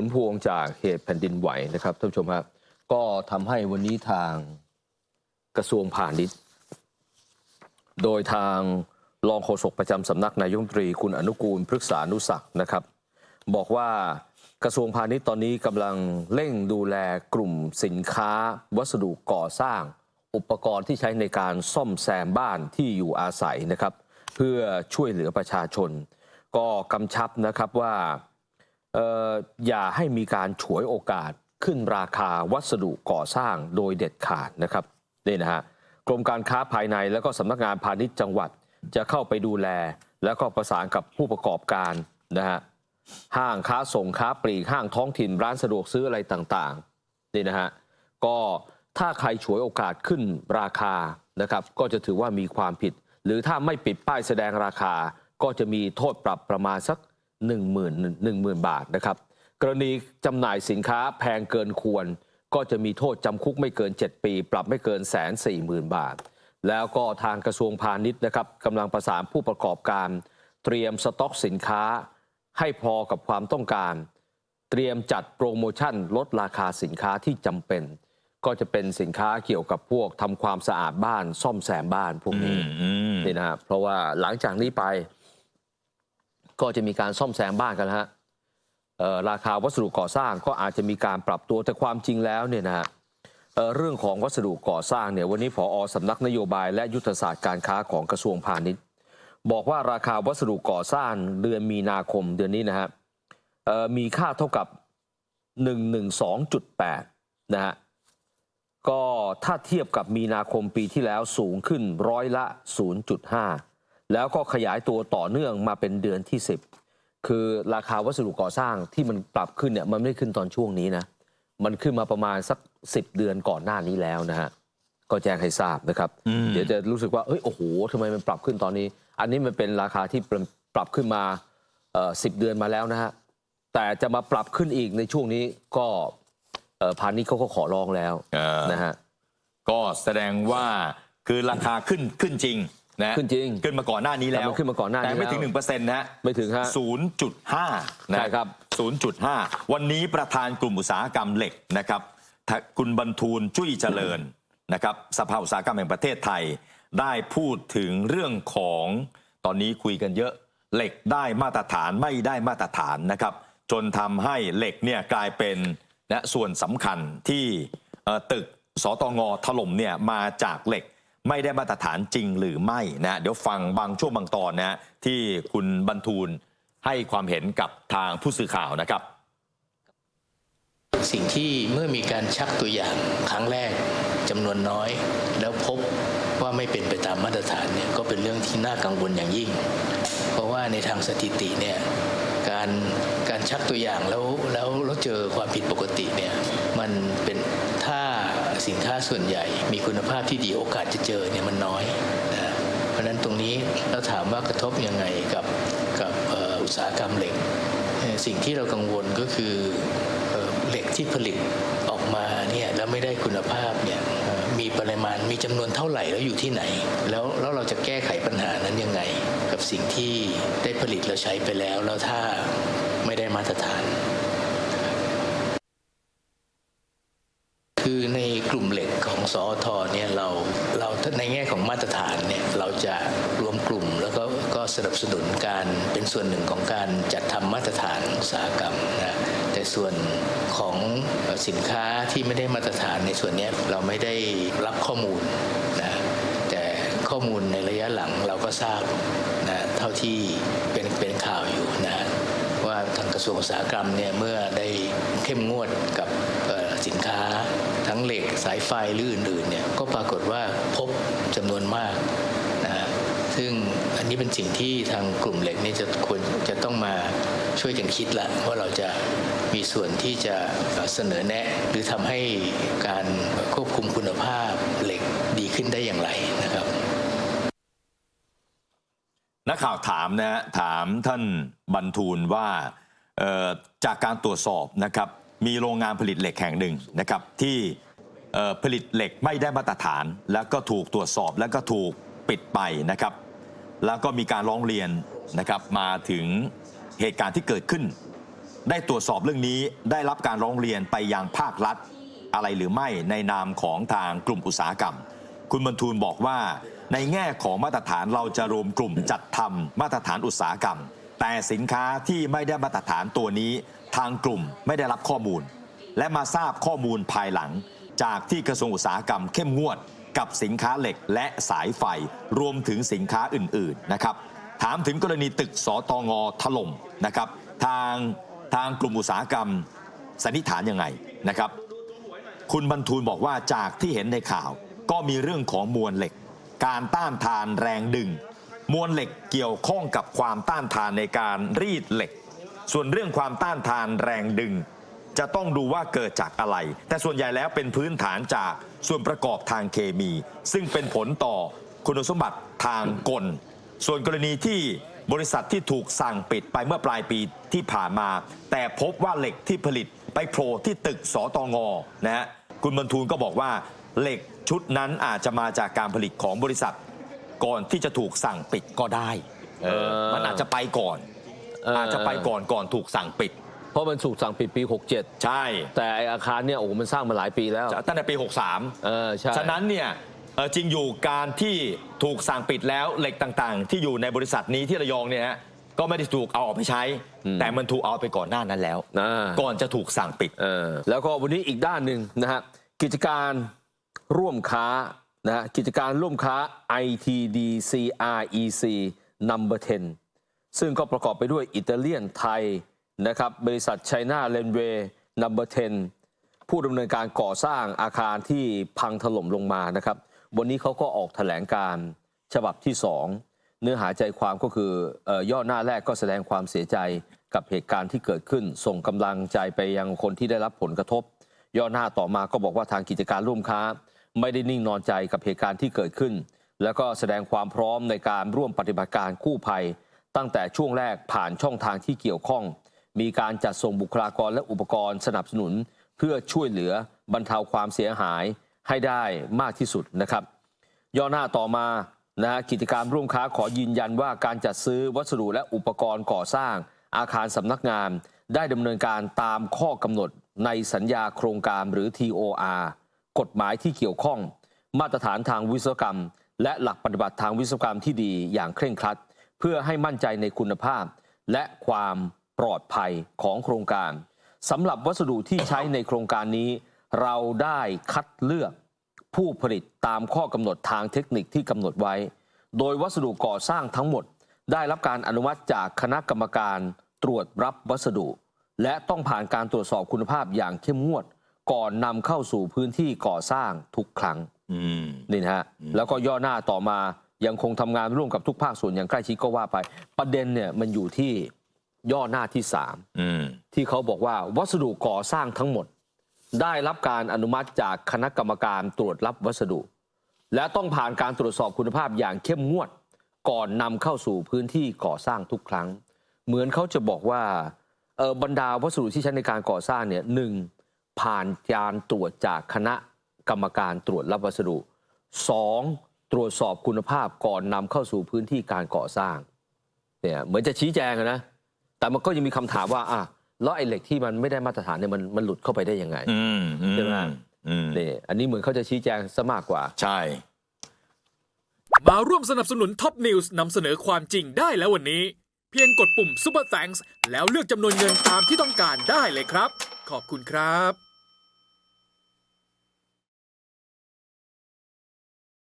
ผลพวงจากเหตุแผ่นดินไหวนะครับท่านผู้ชมครับก็ทำให้วันนี้ทางกระทรวงพาณิชย์ โดยทางรองโฆษกประจำสำนักนายกรัฐมนตรีคุณอนุกูลพฤกษานุศักดิ์นะครับ บอกว่ากระทรวงพาณิชย์ตอนนี้กำลังเร่งดูแลกลุ่มสินค้า วัสดุก่อสร้าง อุปกรณ์ที่ใช้ในการซ่อมแซมบ้านที่อยู่อาศัยนะครับ เพื่อช่วยเหลือประชาชน ก็กำชับนะครับว่า อย่าให้มีการฉวยโอกาสขึ้นราคาวัสดุก่อสร้างโดยเด็ดขาดนะครับนี่นะฮะกรมการค้าภายในแล้วก็สำนักงานพาณิชย์จังหวัดจะเข้าไปดูแล แล้วก็ประสานกับผู้ประกอบการนะฮะห้างค้าส่งค้าปลีกห้างท้องถิ่นร้านสะดวกซื้ออะไรต่างๆนี่นะฮะก็ถ้าใครฉวยโอกาสขึ้นราคานะครับ ก็จะถือว่ามีความผิด หรือถ้าไม่ปิดป้ายแสดงราคาก็จะมีโทษปรับประมาณสัก 1 0 0 0 0 1 0,000 บาทนะครับ กรณีจำหน่ายสินค้าแพงเกินควร ก็จะมีโทษจำคุกไม่เกิน 7 ปี ปรับไม่เกินแสนสี่หมื่นบาท แล้วก็ทางกระทรวงพาณิชย์นะครับกำลังประสานผู้ประกอบการ เตรียมสต็อกสินค้า ให้พอกับความต้องการ เตรียมจัดโปรโมชั่นลดราคาสินค้าที่จำเป็น ก็จะเป็นสินค้าเกี่ยวกับพวกทำความสะอาดบ้านซ่อมแซมบ้านพวกอืนี้มอืมนี่นะฮะเพราะว่าหลังจากนี้ไป ก็จะมีการซ่อมแซมบ้านกันฮะราคาวัสดุก่อสร้างก็อาจจะมีการปรับตัวแต่ความจริงแล้วเนี่ยนะฮะเเรื่องของวัสดุก่อสร้างเนี่ยวันนี้ผอสำนักนโยบายและยุทธศาสตร์การค้าของกระทรวงพาณิชย์ บอกว่าราคาวัสดุก่อสร้างเดือนมีนาคมเดือนนี้นะฮะมีค่าเท่ากับ 112.8 นะฮะก็ถ้าเทียบกับมีนาคมปีที่แล้วสูงขึ้นร้อยละ 0.5 แล้วก็ขยายตัวต่อเนื่องมาเป็นเดือนที่ 10 คือราคาวัสดุก่อสร้างที่มันปรับขึ้นเนี่ยมันไม่ได้ขึ้นตอนช่วงนี้นะมันขึ้นมาประมาณสัก 10 เดือนก่อนหน้านี้แล้วนะฮะก็แจ้งให้ทราบนะครับอืมเดี๋ยวจะรู้สึกว่าเอ้ยโอ้โหทำไมมันปรับขึ้นตอนนี้ อันนี้มันเป็นราคาที่ปรับขึ้นมาเอ่อ10เดือนมาแล้วนะฮะแต่จะมาปรับขึ้นอีกในช่วงนี้ก็เอ่อพาณิชย์เขาก็ขอร้องแล้วเออนะฮะก็แสดงว่าคือราคาขึ้นขึ้นจริง นะขึ้นจริงขึ้นมาก่อนหน้านี้แล้วแต่มันขึ้นมาก่อนหน้านี้แต่ไม่ถึงแล้วหนึ่งเปอร์เซ็นต์นะไม่ถึงฮะศูนย์จุดห้าใช่ครับศูนย์จุดห้าวันนี้ประธานกลุ่มอุตสาหกรรมเหล็กนะครับทะคุณบรรทูลจุ้ยเจริญนะครับสภาอุตสาหกรรมแห่งประเทศไทย ได้พูดถึงเรื่องของตอนนี้คุยกันเยอะ เหล็กได้มาตรฐานไม่ได้มาตรฐานนะครับ จนทำให้เหล็กเนี่ยกลายเป็นนะส่วนสำคัญที่เอ่อตึกสตงถล่มเนี่ยมาจากเหล็ก ไม่ได้มาตรฐานจริงหรือไม่นะเดี๋ยวฟังบางช่วงบางตอนนะที่คุณบรรทูลให้ความเห็นกับทางผู้สื่อข่าวนะครับ สิ่งที่เมื่อมีการชักตัวอย่างครั้งแรกจำนวนน้อย แล้วพบว่าไม่เป็นไปตามมาตรฐานเนี่ยก็เป็นเรื่องที่น่ากังวลอย่างยิ่ง เพราะว่าในทางสถิติเนี่ยการการชักตัวอย่างแล้วแล้วแล้วเจอความผิดปกติเนี่ยมันเป็นถ้า สินค้าส่วนใหญ่ มีคุณภาพที่ดีโอกาสจะเจอเนี่ยมันน้อยนะเพราะฉะนั้นตรงนี้เราถามว่ากระทบยังไงกับกับอ,อุตสาหกรรมเหล็ก สิ่งที่เรากังวลก็คือเออเหล็กที่ผลิตออกมาเนี่ยแล้วไม่ได้คุณภาพเนี่ยมีปริมาณมีจำนวนเท่าไหร่แล้วอยู่ที่ไหน แล้วแล้วเราจะแก้ไขปัญหานั้นยังไง กับสิ่งที่ได้ผลิตแล้วใช้ไปแล้ว แล้วถ้าไม่ได้มาตรฐาน คือใน องสอทเนี่ยเราเราในแง่ของมาตรฐานเนี่ยเราจะรวมกลุ่มแล้วก็ก็สนับสนุนการเป็นส่วนหนึ่งของการจัดทำมาตรฐานอุตสาหกรรมนะแต่ส่วนของสินค้าที่ไม่ได้มาตรฐานในส่วนนี้เราไม่ได้รับข้อมูลนะแต่ข้อมูลในระยะหลังเราก็ทราบนะเท่าที่เป็นเป็นข่าวอยู่นะว่าทางกระทรวงอุตสาหกรรมเนี่ยเมื่อได้เข้มงวดกับสินค้า งเหล็กสายไฟหรืออื่นๆเนี่ยก็ปรากฏว่าพบจำนวนมากนะฮะซึ่งอันนี้เป็นสิ่งที่ทางกลุ่มเหล็กนี่จะควรจะต้องมาช่วยกันคิดละว่าเราจะมีส่วนที่จะเสนอแนะ หรือทำให้การควบคุมคุณภาพเหล็กดีขึ้นได้อย่างไรนะครับนักข่าวถามนะฮะถามท่านบรรทูลว่าจากการตรวจสอบนะครับมีโรงงานผลิตเหล็กแห่งหนึ่งนะครับที่ ผลิตเหล็กไม่ได้มาตรฐาน แล้วก็ถูกตรวจสอบแล้วก็ถูกปิดไปนะครับ แล้วก็มีการร้องเรียนนะครับมาถึงเหตุการณ์ที่เกิดขึ้น ได้ตรวจสอบเรื่องนี้ได้รับการร้องเรียนไปยังภาครัฐอะไรหรือไม่ในนามของทางกลุ่มอุตสาหกรรม คุณบรรทูลบอกว่าในแง่ของมาตรฐานเราจะรวมกลุ่มจัดทำมาตรฐานอุตสาหกรรม แต่สินค้าที่ไม่ได้มาตรฐานตัวนี้ ทางกลุ่มไม่ได้รับข้อมูล และมาทราบข้อมูลภายหลัง จากที่กระทรวงอุตสาหกรรมเข้มงวดกับสินค้าเหล็กและสายไฟ รวมถึงสินค้าอื่นๆนะครับถามถึงกรณีตึกสตงถล่มนะครับทางทางกลุ่มอุตสาหกรรมสันนิษฐานยังไงนะครับ คุณบรรทูลบอกว่าจากที่เห็นในข่าว ก็มีเรื่องของมวลเหล็ก การต้านทานแรงดึง มวลเหล็กเกี่ยวข้องกับความต้านทานในการรีดเหล็ก ส่วนเรื่องความต้านทานแรงดึง จะต้องดูว่าเกิดจากอะไร แต่ส่วนใหญ่แล้วเป็นพื้นฐานจากส่วนประกอบทางเคมี ซึ่งเป็นผลต่อคุณสมบัติทางกล ส่วนกรณีที่บริษัทที่ถูกสั่งปิดไปเมื่อปลายปีที่ผ่านมา แต่พบว่าเหล็กที่ผลิตไปโผล่ที่ตึกสตงนะฮะคุณบรรทูลก็บอกว่าเหล็กชุดนั้นอาจจะมาจากการผลิตของบริษัท ก่อนที่จะถูกสั่งปิดก็ได้เออเออมันอาจจะไปก่อน อาจจะไปก่อนก่อนถูกสั่งปิด เพราะมันถูกสั่งปิดปี 67 ใช่ แต่ไอ้อาคารเนี่ยโอ้โหมันสร้างมาหลายปีแล้ว ตั้งแต่ปี 63 เออใช่ ฉะนั้นเนี่ยเอ่อจริงอยู่การที่ถูกสั่งปิดแล้วเหล็กต่างๆ ที่อยู่ในบริษัทนี้ที่ระยองเนี่ยฮะก็ไม่ได้ถูกเอาออกไปใช้ แต่มันถูกเอาไปก่อนหน้านั้นแล้ว อ่า ก่อนจะถูกสั่งปิด เออแล้วก็วันนี้อีกด้านหนึ่งนะฮะกิจการร่วมค้านะฮะกิจการร่วมค้า ITDCREC Number 10 ซึ่งก็ประกอบไปด้วยอิตาเลียนไทย นะครับบริษัท China Railway Number 10ผู้ดำเนินการก่อสร้างอาคารที่พังถล่มลงมานะครับ วันนี้เขาก็ออกแถลงการฉบับที่ 2 เนื้อหาใจความก็คือเอ่อย่อหน้าแรกก็แสดงความเสียใจกับเหตุการณ์ที่เกิดขึ้น ส่งกำลังใจไปยังคนที่ได้รับผลกระทบ ย่อหน้าต่อมาก็บอกว่าทางกิจการร่วมค้า ไม่ได้นิ่งนอนใจกับเหตุการณ์ที่เกิดขึ้น แล้วก็แสดงความพร้อมในการร่วมปฏิบัติการกู้ภัย ตั้งแต่ช่วงแรกผ่านช่องทางที่เกี่ยวข้อง มีการจัดส่งบุคลากรและอุปกรณ์สนับสนุน เพื่อช่วยเหลือบรรเทาความเสียหายให้ได้มากที่สุดนะครับ ย่อหน้าต่อมานะฮะกิจการร่วมค้าขอยืนยันว่าการจัดซื้อวัสดุและอุปกรณ์ก่อสร้าง อาคารสำนักงาน ได้ดำเนินการตามข้อกำหนดในสัญญาโครงการหรือ TOR กฎหมายที่เกี่ยวข้อง มาตรฐานทางวิศวกรรม และหลักปฏิบัติทางวิศวกรรมที่ดีอย่างเคร่งครัด เพื่อให้มั่นใจในคุณภาพ และความ ปลอดภัยของโครงการสำหรับวัสดุที่ใช้ในโครงการนี้ เราได้คัดเลือกผู้ผลิตตามข้อกำหนดทางเทคนิคที่กำหนดไว้ โดยวัสดุก่อสร้างทั้งหมด ได้รับการอนุมัติจากคณะกรรมการตรวจรับวัสดุ และต้องผ่านการตรวจสอบคุณภาพอย่างเข้มงวด ก่อนนำเข้าสู่พื้นที่ก่อสร้างทุกครั้งอืมนี่นะฮะแล้วก็ย่อหน้าต่อมายังคงทำงานร่วมกับทุกภาคส่วนอย่างใกล้ชิดก็ว่าไป ประเด็นเนี่ยมันอยู่ที่ ย่อหน้าที่สามอืมที่เขาบอกว่าวัสดุก่อสร้างทั้งหมด ได้รับการอนุมัติจากคณะกรรมการตรวจรับวัสดุ และต้องผ่านการตรวจสอบคุณภาพอย่างเข้มงวด ก่อนนำเข้าสู่พื้นที่ก่อสร้างทุกครั้ง เหมือนเขาจะบอกว่าเออบรรดาวัสดุที่ใช้ในการก่อสร้างเนี่ยหนึ่งผ่านการตรวจจากคณะกรรมการตรวจรับวัสดุสองตรวจสอบคุณภาพก่อนนำเข้าสู่พื้นที่การก่อสร้างเนี่ยเหมือนจะชี้แจงอะนะ แต่มันก็ยังมีคำถามว่าอะแล้วไอ้เหล็กที่มันไม่ได้มาตรฐานเนี่ยมันมันหลุดเข้าไปได้ยังไงอืมอืใช่ไหมอืมนี่อันนี้เหมือนเขาจะชี้แจงซะมากกว่า ใช่ มาร่วมสนับสนุนท็อปนิวส์นำเสนอความจริงได้แล้ววันนี้ เพียงกดปุ่ม Super Thanks แล้วเลือกจำนวนเงินตามที่ต้องการได้เลยครับ ขอบคุณครับ